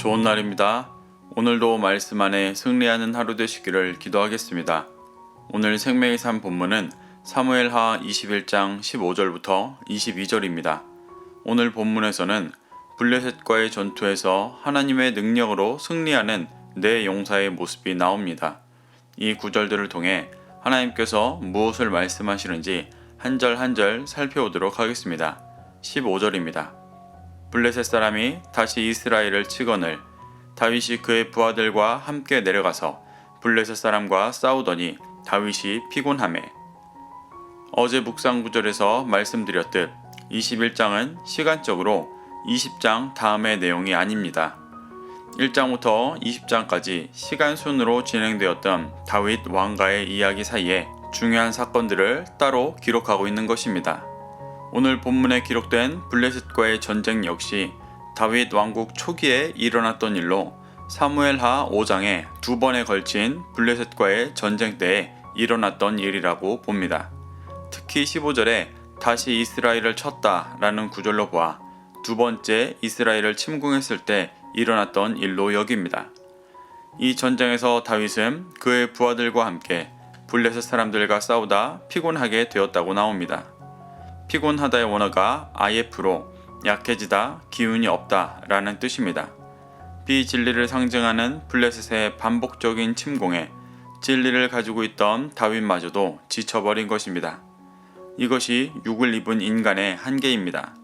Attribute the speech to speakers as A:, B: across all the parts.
A: 좋은 날입니다. 오늘도 말씀 안에 승리하는 하루 되시기를 기도하겠습니다. 오늘 생명의 삶 본문은 사무엘하 21장 15절부터 22절입니다. 오늘 본문에서는 블레셋과의 전투에서 하나님의 능력으로 승리하는 네 용사의 모습이 나옵니다. 이 구절들을 통해 하나님께서 무엇을 말씀하시는지 한 절 한 절 살펴보도록 하겠습니다. 15절입니다. 블레셋 사람이 다시 이스라엘을 치거늘 다윗이 그의 부하들과 함께 내려가서 블레셋 사람과 싸우더니 다윗이 피곤함에 어제 묵상 구절에서 말씀드렸듯 21장은 시간적으로 20장 다음의 내용이 아닙니다. 1장부터 20장까지 시간 순으로 진행되었던 다윗 왕가의 이야기 사이에 중요한 사건들을 따로 기록하고 있는 것입니다. 오늘 본문에 기록된 블레셋과의 전쟁 역시 다윗 왕국 초기에 일어났던 일로 사무엘하 5장에 두 번에 걸친 블레셋과의 전쟁 때에 일어났던 일이라고 봅니다. 특히 15절에 다시 이스라엘을 쳤다라는 구절로 보아 두 번째 이스라엘을 침공했을 때 일어났던 일로 여깁니다. 이 전쟁에서 다윗은 그의 부하들과 함께 블레셋 사람들과 싸우다 피곤하게 되었다고 나옵니다. 피곤하다의 원어가 IF로 약해지다, 기운이 없다 라는 뜻입니다. 비진리를 상징하는 블레셋의 반복적인 침공에 진리를 가지고 있던 다윗마저도 지쳐버린 것입니다. 이것이 육을 입은 인간의 한계입니다.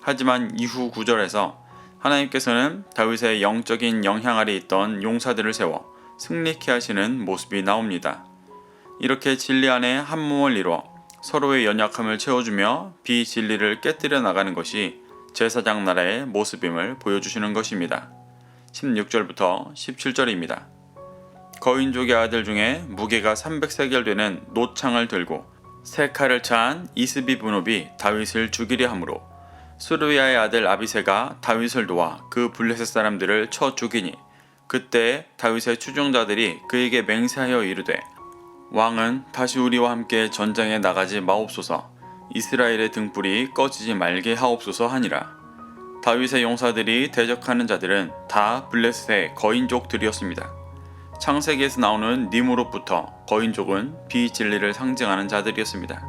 A: 하지만 이후 구절에서 하나님께서는 다윗의 영적인 영향 아래 있던 용사들을 세워 승리케 하시는 모습이 나옵니다. 이렇게 진리 안에 한 몸을 이루어 서로의 연약함을 채워주며 비진리를 깨뜨려 나가는 것이 제사장 나라의 모습임을 보여주시는 것입니다. 16절부터 17절입니다. 거인족의 아들 중에 무게가 300세겔 되는 노창을 들고 세 칼을 찬 이스비 분업이 다윗을 죽이려 하므로 수르야의 아들 아비세가 다윗을 도와 그 블레셋 사람들을 쳐 죽이니 그때 다윗의 추종자들이 그에게 맹세하여 이르되 왕은 다시 우리와 함께 전장에 나가지 마옵소서 이스라엘의 등불이 꺼지지 말게 하옵소서 하니라 다윗의 용사들이 대적하는 자들은 다 블레셋의 거인족들이었습니다. 창세기에서 나오는 님으로부터 거인족은 비진리를 상징하는 자들이었습니다.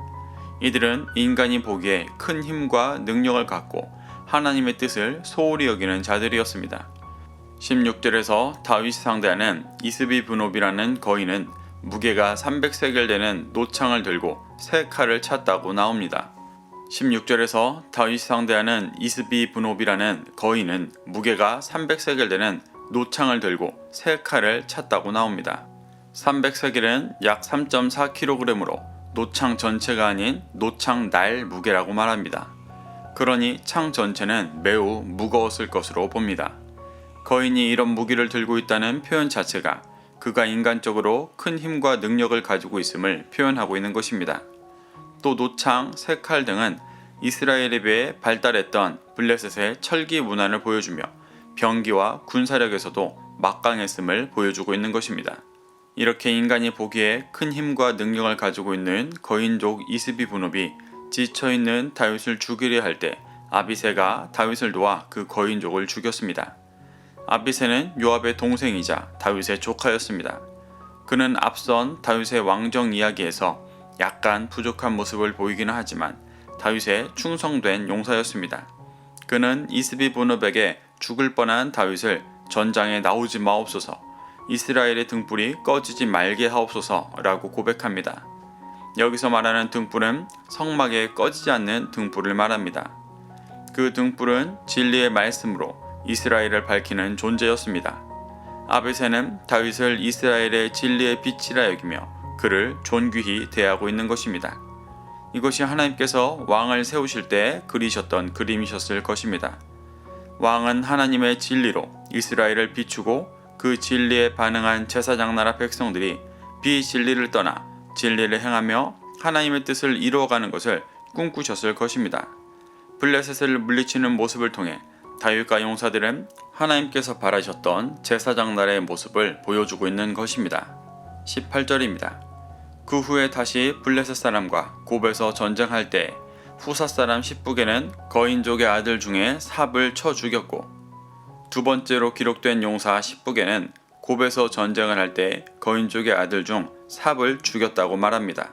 A: 이들은 인간이 보기에 큰 힘과 능력을 갖고 하나님의 뜻을 소홀히 여기는 자들이었습니다. 16절에서 다윗이 상대하는 이스비 분업이라는 거인은 무게가 300세겔 되는 노창을 들고 세 칼을 찼다고 나옵니다. 16절에서 다윗이 상대하는 이스비 분업이라는 거인은 무게가 300세겔 되는 노창을 들고 세 칼을 찼다고 나옵니다. 300세겔은 약 3.4kg으로 노창 전체가 아닌 노창 날 무게라고 말합니다. 그러니 창 전체는 매우 무거웠을 것으로 봅니다. 거인이 이런 무기를 들고 있다는 표현 자체가 그가 인간적으로 큰 힘과 능력을 가지고 있음을 표현하고 있는 것입니다. 또 노창, 세칼 등은 이스라엘에 비해 발달했던 블레셋의 철기 문화를 보여주며 병기와 군사력에서도 막강했음을 보여주고 있는 것입니다. 이렇게 인간이 보기에 큰 힘과 능력을 가지고 있는 거인족 이스비 분업이 지쳐 있는 다윗을 죽이려 할 때 아비세가 다윗을 도와 그 거인족을 죽였습니다. 아비세는 요압의 동생이자 다윗의 조카였습니다. 그는 앞선 다윗의 왕정 이야기에서 약간 부족한 모습을 보이기는 하지만 다윗의 충성된 용사였습니다. 그는 이스비 분업에게 죽을 뻔한 다윗을 전장에 나오지 마옵소서 이스라엘의 등불이 꺼지지 말게 하옵소서라고 고백합니다. 여기서 말하는 등불은 성막에 꺼지지 않는 등불을 말합니다. 그 등불은 진리의 말씀으로 이스라엘을 밝히는 존재였습니다. 아베세는 다윗을 이스라엘의 진리의 빛이라 여기며 그를 존귀히 대하고 있는 것입니다. 이것이 하나님께서 왕을 세우실 때 그리셨던 그림이셨을 것입니다. 왕은 하나님의 진리로 이스라엘을 비추고 그 진리에 반응한 제사장 나라 백성들이 비진리를 떠나 진리를 행하며 하나님의 뜻을 이루어가는 것을 꿈꾸셨을 것입니다. 블레셋을 물리치는 모습을 통해 다윗과 용사들은 하나님께서 바라셨던 제사장 나라의 모습을 보여주고 있는 것입니다. 18절입니다. 그 후에 다시 블레셋 사람과 곱에서 전쟁할 때 후사 사람 십북에는 거인족의 아들 중에 삽을 쳐 죽였고 두 번째로 기록된 용사 10북에는 곱에서 전쟁을 할 때 거인족의 아들 중 삽을 죽였다고 말합니다.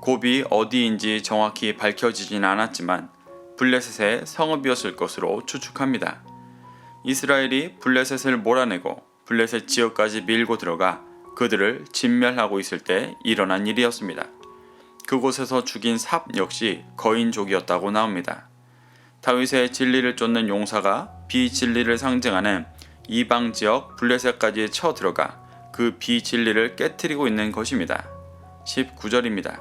A: 곱이 어디인지 정확히 밝혀지진 않았지만 블레셋의 성읍이었을 것으로 추측합니다. 이스라엘이 블레셋을 몰아내고 블레셋 지역까지 밀고 들어가 그들을 진멸하고 있을 때 일어난 일이었습니다. 그곳에서 죽인 삽 역시 거인족이었다고 나옵니다. 다윗의 진리를 쫓는 용사가 비진리를 상징하는 이방 지역 블레셋까지 쳐들어가 그 비진리를 깨뜨리고 있는 것입니다. 19절입니다.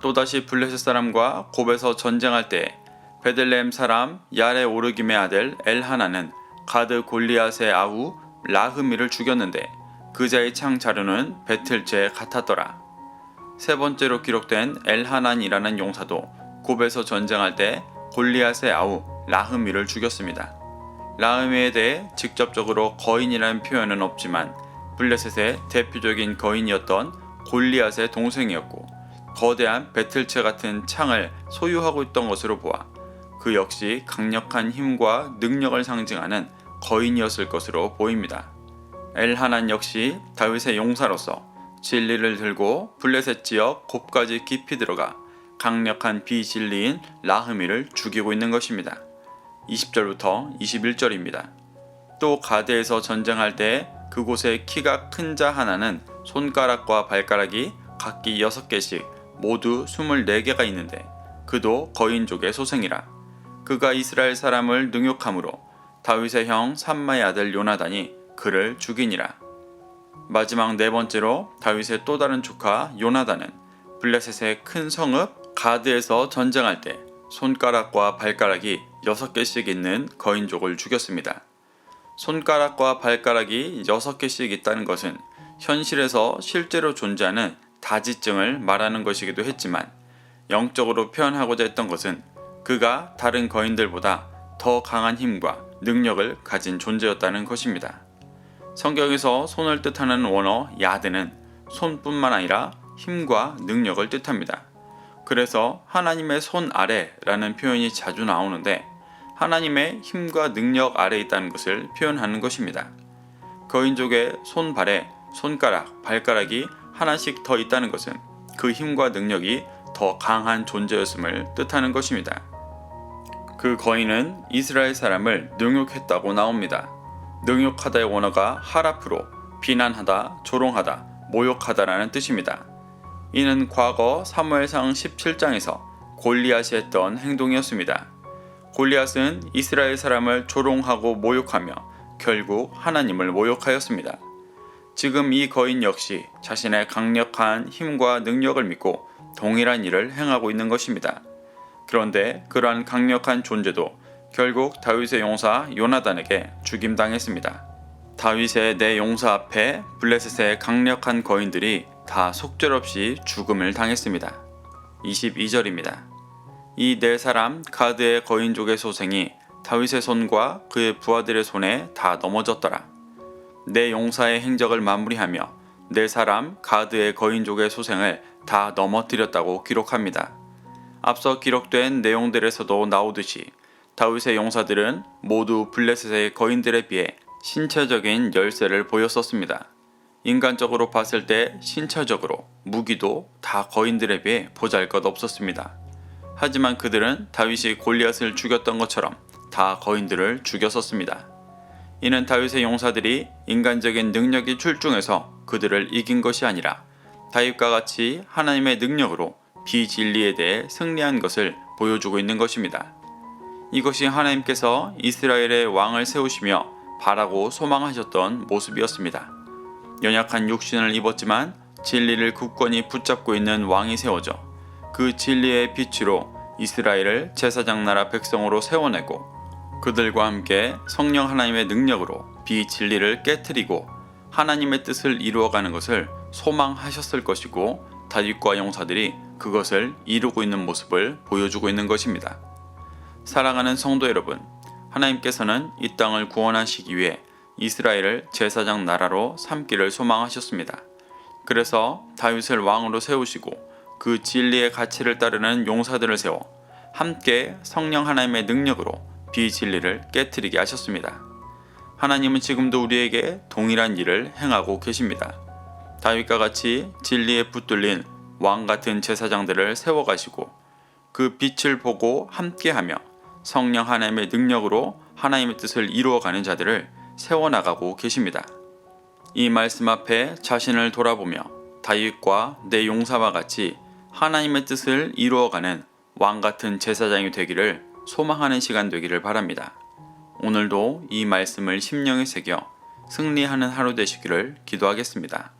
A: 또다시 블레셋 사람과 곱에서 전쟁할 때 베들레헴 사람 야레 오르김의 아들 엘하나는 가드 골리앗의 아우 라흐미를 죽였는데 그자의 창 자루는 배틀죄 같았더라. 세 번째로 기록된 엘하난이라는 용사도 곱에서 전쟁할 때 골리앗의 아우 라흐미를 죽였습니다. 라흐미에 대해 직접적으로 거인이라는 표현은 없지만 블레셋의 대표적인 거인이었던 골리앗의 동생이었고 거대한 배틀체 같은 창을 소유하고 있던 것으로 보아 그 역시 강력한 힘과 능력을 상징하는 거인이었을 것으로 보입니다. 엘하난 역시 다윗의 용사로서 진리를 들고 블레셋 지역 곱까지 깊이 들어가 강력한 비진리인 라흐미를 죽이고 있는 것입니다. 20절부터 21절입니다. 또 가드에서 전쟁할 때 그곳에 키가 큰 자 하나는 손가락과 발가락이 각기 6개씩 모두 24개가 있는데 그도 거인족의 소생이라 그가 이스라엘 사람을 능욕함으로 다윗의 형 삼마의 아들 요나단이 그를 죽이니라 마지막 네 번째로 다윗의 또 다른 조카 요나단은 블레셋의 큰 성읍 가드에서 전쟁할 때 손가락과 발가락이 6개씩 있는 거인족을 죽였습니다. 손가락과 발가락이 6개씩 있다는 것은 현실에서 실제로 존재하는 다지증을 말하는 것이기도 했지만 영적으로 표현하고자 했던 것은 그가 다른 거인들보다 더 강한 힘과 능력을 가진 존재였다는 것입니다. 성경에서 손을 뜻하는 원어 야드는 손뿐만 아니라 힘과 능력을 뜻합니다. 그래서 하나님의 손 아래라는 표현이 자주 나오는데 하나님의 힘과 능력 아래 있다는 것을 표현하는 것입니다. 거인족의 손발에 손가락, 발가락이 하나씩 더 있다는 것은 그 힘과 능력이 더 강한 존재였음을 뜻하는 것입니다. 그 거인은 이스라엘 사람을 능욕했다고 나옵니다. 능욕하다의 원어가 하라프로 비난하다, 조롱하다, 모욕하다라는 뜻입니다. 이는 과거 사무엘상 17장에서 골리앗이 했던 행동이었습니다. 골리앗은 이스라엘 사람을 조롱하고 모욕하며 결국 하나님을 모욕하였습니다. 지금 이 거인 역시 자신의 강력한 힘과 능력을 믿고 동일한 일을 행하고 있는 것입니다. 그런데 그러한 강력한 존재도 결국 다윗의 용사 요나단에게 죽임당했습니다. 다윗의 내 용사 앞에 블레셋의 강력한 거인들이 다 속절없이 죽음을 당했습니다. 22절입니다. 이 네 사람 가드의 거인족의 소생이 다윗의 손과 그의 부하들의 손에 다 넘어졌더라. 네 용사의 행적을 마무리하며 네 사람 가드의 거인족의 소생을 다 넘어뜨렸다고 기록합니다. 앞서 기록된 내용들에서도 나오듯이 다윗의 용사들은 모두 블레셋의 거인들에 비해 신체적인 열세를 보였었습니다. 인간적으로 봤을 때 신체적으로 무기도 다 거인들에 비해 보잘 것 없었습니다. 하지만 그들은 다윗이 골리앗을 죽였던 것처럼 다 거인들을 죽였었습니다. 이는 다윗의 용사들이 인간적인 능력이 출중해서 그들을 이긴 것이 아니라 다윗과 같이 하나님의 능력으로 비진리에 대해 승리한 것을 보여주고 있는 것입니다. 이것이 하나님께서 이스라엘의 왕을 세우시며 바라고 소망하셨던 모습이었습니다. 연약한 육신을 입었지만 진리를 굳건히 붙잡고 있는 왕이 세워져 그 진리의 빛으로 이스라엘을 제사장 나라 백성으로 세워내고 그들과 함께 성령 하나님의 능력으로 비진리를 깨뜨리고 하나님의 뜻을 이루어가는 것을 소망하셨을 것이고 다윗과 용사들이 그것을 이루고 있는 모습을 보여주고 있는 것입니다. 사랑하는 성도 여러분, 하나님께서는 이 땅을 구원하시기 위해 이스라엘을 제사장 나라로 삼기를 소망하셨습니다. 그래서 다윗을 왕으로 세우시고 그 진리의 가치를 따르는 용사들을 세워 함께 성령 하나님의 능력으로 비진리를 깨뜨리게 하셨습니다. 하나님은 지금도 우리에게 동일한 일을 행하고 계십니다. 다윗과 같이 진리에 붙들린 왕 같은 제사장들을 세워가시고 그 빛을 보고 함께하며 성령 하나님의 능력으로 하나님의 뜻을 이루어가는 자들을 세워나가고 계십니다. 이 말씀 앞에 자신을 돌아보며 다윗과 내 용사와 같이 하나님의 뜻을 이루어가는 왕 같은 제사장이 되기를 소망하는 시간 되기를 바랍니다. 오늘도 이 말씀을 심령에 새겨 승리하는 하루 되시기를 기도하겠습니다.